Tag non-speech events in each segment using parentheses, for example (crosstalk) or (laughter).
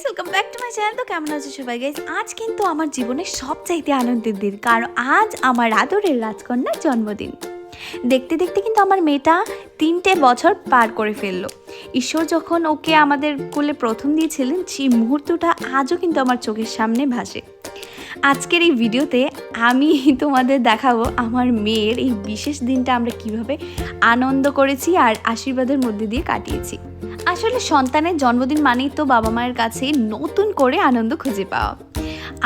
Guys welcome back to my channel তো কেমন আছো সবাই গাইস আজ কিন্তু আমার জীবনের সবচাইতে আনন্দের দিন, কারণ আজ আমার আদরের রাজকন্যার জন্মদিন। দেখতে দেখতে কিন্তু আমার মেয়েটা তিনটে বছর পার করে ফেলল। ঈশ্বর যখন ওকে আমাদের কোলে প্রথম দিয়েছিলেন, সেই মুহূর্তটা আজও কিন্তু আমার চোখের সামনে ভাসে। আজকের এই ভিডিওতে আমি তোমাদের দেখাবো আমার মেয়ের এই বিশেষ দিনটা আমরা কীভাবে আনন্দ করেছি আর আশীর্বাদের মধ্যে দিয়ে কাটিয়েছি। আসলে সন্তানের জন্মদিন মানেই তো বাবা মায়ের কাছে নতুন করে আনন্দ খুঁজে পাওয়া।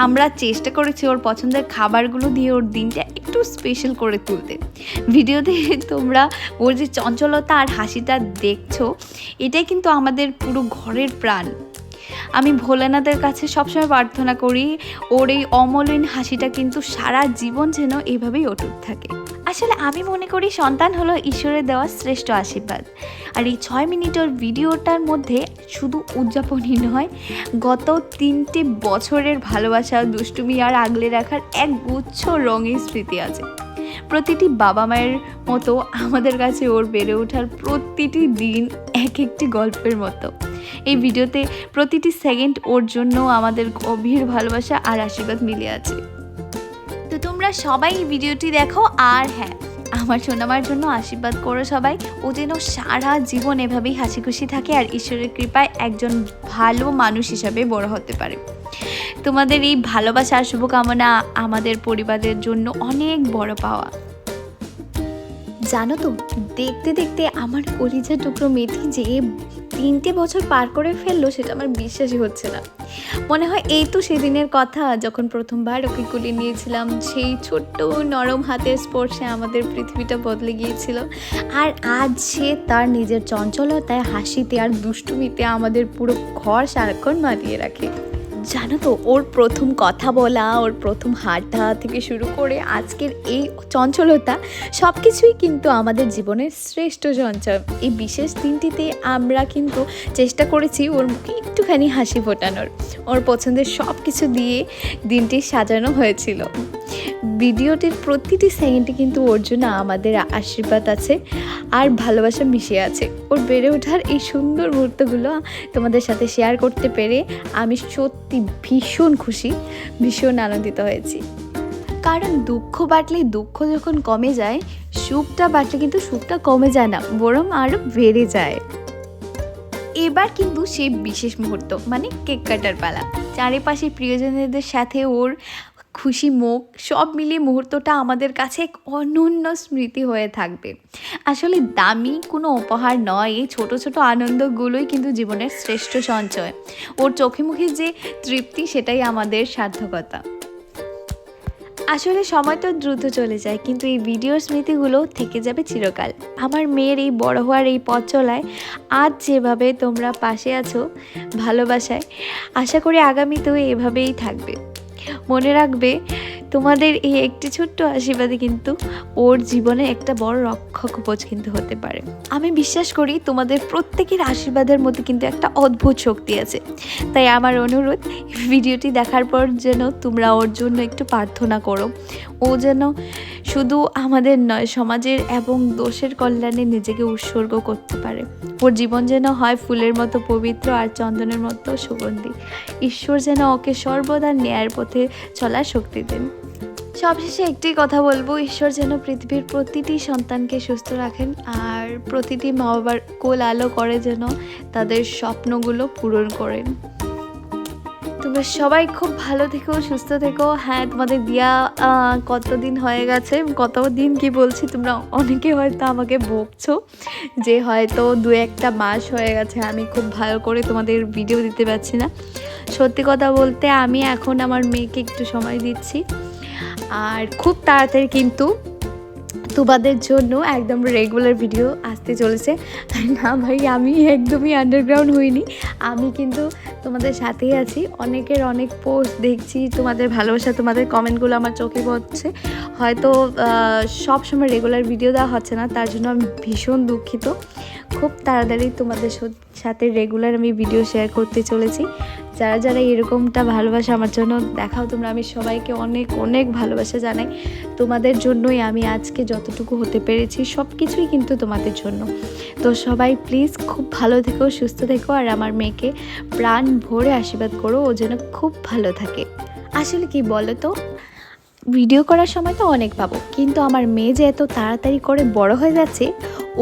আমরা চেষ্টা করেছি ওর পছন্দের খাবারগুলো দিয়ে ওর দিনটা একটু স্পেশাল করে তুলতে। ভিডিওতে তোমরা ওর যে চঞ্চলতা আর হাসিটা দেখছ, এটাই কিন্তু আমাদের পুরো ঘরের প্রাণ। আমি ভোলেনাথের কাছে সবসময় প্রার্থনা করি, ওর এই অমলিন হাসিটা কিন্তু সারা জীবন যেন এভাবেই অটুট থাকে। আসলে আমি মনে করি সন্তান হলো ঈশ্বরের দেওয়া শ্রেষ্ঠ আশীর্বাদ। আর এই ছয় মিনিটের ভিডিওটার মধ্যে শুধু উদযাপনই নয়, গত তিনটি বছরের ভালোবাসা, দুষ্টুমি আর আগলে রাখার এক গুচ্ছ রঙের স্মৃতি আছে। প্রতিটি বাবা মায়ের মতো আমাদের কাছে ওর বেড়ে ওঠার প্রতিটি দিন এক একটি গল্পের মতো। এই ভিডিওতে প্রতিটি সেকেন্ড ওর জন্য আমাদের গভীর ভালোবাসা আর আশীর্বাদ মিলে আছে। তোমরা সবাই ভিডিওটি দেখো আর হ্যাঁ আমার সোনামার জন্য আশীর্বাদ করো সবাই। ও যেন সারা জীবন এভাবেই হাসি খুশি থাকে আর ঈশ্বরের কৃপায় একজন ভালো মানুষ হিসাবে বড় হতে পারে। তোমাদের এই ভালোবাসা আর শুভকামনা আমাদের পরিবারের জন্য অনেক বড় পাওয়া। জানো তো, দেখতে দেখতে আমার কলিজা টুকরো মেথি যে তিনটে বছর পার করে ফেলল সেটা আমার বিশ্বাসই হচ্ছে না। মনে হয় এই তো সেদিনের কথা, যখন প্রথমবার ওকে কুলে নিয়েছিলাম, সেই ছোট্ট নরম হাতের স্পর্শে আমাদের পৃথিবীটা বদলে গিয়েছিল। আর আজ সে তার নিজের চঞ্চলতায়, হাসিতে আর দুষ্টুমিতে আমাদের পুরো ঘর সারাক্ষণ মাতিয়ে রাখে। জানো তো, ওর প্রথম কথা বলা, ওর প্রথম হাঁটা থেকে শুরু করে আজকের এই চঞ্চলতা সব কিছুই কিন্তু আমাদের জীবনের শ্রেষ্ঠ চঞ্চল। এই বিশেষ দিনটিতে আমরা কিন্তু চেষ্টা করেছি ওর মুখে একটুখানি হাসি ফোটানোর। ওর পছন্দের সব কিছু দিয়ে দিনটি সাজানো হয়েছিল। ভিডিওটির প্রতিটি সেকেন্ডে কিন্তু ওর জন্য আমাদের আশীর্বাদ আছে আর ভালোবাসা মিশে আছে। ওর বেড়ে ওঠার এই সুন্দর মুহূর্তগুলো তোমাদের সাথে শেয়ার করতে পেরে আমি সত্যি ভীষণ খুশি, ভীষণ আনন্দিত হয়েছি। কারণ দুঃখ বাটলে দুঃখ যখন কমে যায়, সুখটা বাটলে কিন্তু সুখটা কমে যায় না, বরং আরও বেড়ে যায়। এবার কিন্তু সেই বিশেষ মুহূর্ত মানে কেক কাটার পালা। চারিপাশে প্রিয়জনদের সাথে ওর খুশি মুখ, সব মিলিয়ে মুহূর্তটা আমাদের কাছে এক অনন্য স্মৃতি হয়ে থাকবে। আসলে দামি কোনো উপহার নয়, এই ছোটো ছোটো আনন্দগুলোই কিন্তু জীবনের শ্রেষ্ঠ সঞ্চয়। ওর চোখে মুখে যে তৃপ্তি, সেটাই আমাদের সার্থকতা। আসলে সময় তো দ্রুত চলে যায়, কিন্তু এই ভিডিওর স্মৃতিগুলো থেকে যাবে চিরকাল। আমার মেয়ের এই বড় হওয়ার এই পথ চলায় আজ যেভাবে তোমরা পাশে আছো ভালোবাসায়, আশা করি আগামীতেও এভাবেই থাকবে। মনে রাখবে তোমাদের এই একটি ছোট্ট আশীর্বাদে কিন্তু ওর জীবনে একটা বড় রক্ষা কবচ কিন্তু হতে পারে। আমি বিশ্বাস করি তোমাদের প্রত্যেকের আশীর্বাদের মধ্যে কিন্তু একটা অদ্ভুত শক্তি আছে। তাই আমার অনুরোধ ভিডিওটি দেখার পর যেন তোমরা ওর জন্য একটু প্রার্থনা করো। ও যেন শুধু আমাদের নয়, সমাজের এবং দোষের কল্যাণে নিজেকে উৎসর্গ করতে পারে। ওর জীবন যেন হয় ফুলের মতো পবিত্র আর চন্দনের মতো সুগন্ধি। ঈশ্বর যেন ওকে সর্বদা ন্যায়ের পথে চলার শক্তি দেন। সবশেষে একটি কথা বলব, ঈশ্বর যেন পৃথিবীর প্রতিটি সন্তানকে সুস্থ রাখেন আর প্রতিটি মা বাবার কোল আলো করে যেন তাদের স্বপ্নগুলো পূরণ করেন। তোমরা সবাই খুব ভালো থেকো, সুস্থ থেকো। হ্যাঁ তোমাদের দিয়া কতদিন হয়ে গেছে? কত দিন কি বলছি তোমরা অনেকে হয়তো আমাকে বকছো যে হয়তো দু একটা মাস হয়ে গেছে, আমি খুব ভালো করে তোমাদের ভিডিও দিতে পারছি না। সত্যি কথা বলতে আমি এখন আমার মেয়েকে একটু সময় দিচ্ছি। আর খুব তাড়াতাড়ি কিন্তু তোমাদের জন্য একদম রেগুলার ভিডিও আসতে চলেছে। না ভাই, আমি একদমই আন্ডারগ্রাউন্ড হইনি। আমি কিন্তু তোমাদের সাথেই আছি। অনেকের অনেক পোস্ট দেখছি, তোমাদের ভালোবাসা, তোমাদের কমেন্টগুলো আমার চোখে পড়ছে। হয়তো সব সময় রেগুলার ভিডিও দেওয়া হচ্ছে না, তার জন্য আমি ভীষণ দুঃখিত। খুব তাড়াতাড়ি তোমাদের সাথে রেগুলার আমি ভিডিও শেয়ার করতে চলেছি। যারা যারা এরকমটা ভালোবাসা আমার জন্য, দেখাও তোমরা। আমি সবাইকে অনেক অনেক ভালোবাসা জানাই। তোমাদের জন্যই আমি আজকে যতটুকু হতে পেরেছি সব কিছুই কিন্তু তোমাদের জন্য। তো সবাই প্লিজ খুব ভালো থেকো, সুস্থ থেকো, আর আমার মেয়েকে প্রাণ ভরে আশীর্বাদ করো, ও যেন খুব ভালো থাকে। আসলে কি বলো তো ভিডিও করার সময় তো অনেক পাবো, কিন্তু আমার মেয়ে যে এত তাড়াতাড়ি করে বড় হয়ে যাচ্ছে,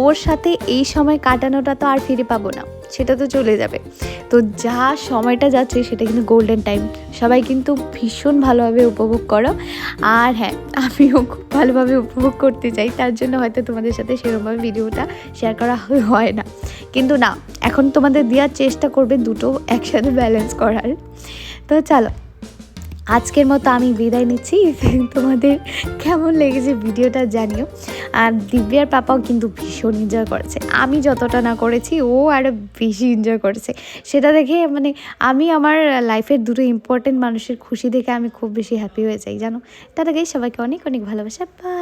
ওর সাথে এই সময় কাটানোটা তো আর ফিরে পাবো না। সেটা তো চলে যাবে। তো যা সময়টা যাচ্ছে সেটা কিন্তু গোল্ডেন টাইম সবাই কিন্তু ভীষণ ভালোভাবে উপভোগ করো। আর হ্যাঁ আমিও খুব ভালোভাবে উপভোগ করতে চাই। তার জন্য হয়তো তোমাদের সাথে সেরকমভাবে ভিডিওটা শেয়ার করা হয়- না। কিন্তু না, এখন তোমাদের দেওয়ার চেষ্টা করবে দুটো একসাথে ব্যালেন্স করার। তো চলো আজকের মতো আমি বিদায় নিচ্ছি। (laughs) তোমাদের কেমন লেগেছে ভিডিওটা জানিও। আর দিব্যার পাপাও কিন্তু ভীষণ এনজয় করেছে। আমি যতটা না করেছি, ও আরও বেশি এনজয় করেছে। সেটা দেখে মানে আমি আমার লাইফের দুটো ইম্পর্টেন্ট মানুষের খুশি দেখে আমি খুব বেশি হ্যাপি হয়ে যাই, জানো? তার আগে সবাইকে অনেক অনেক ভালোবাসা। বাই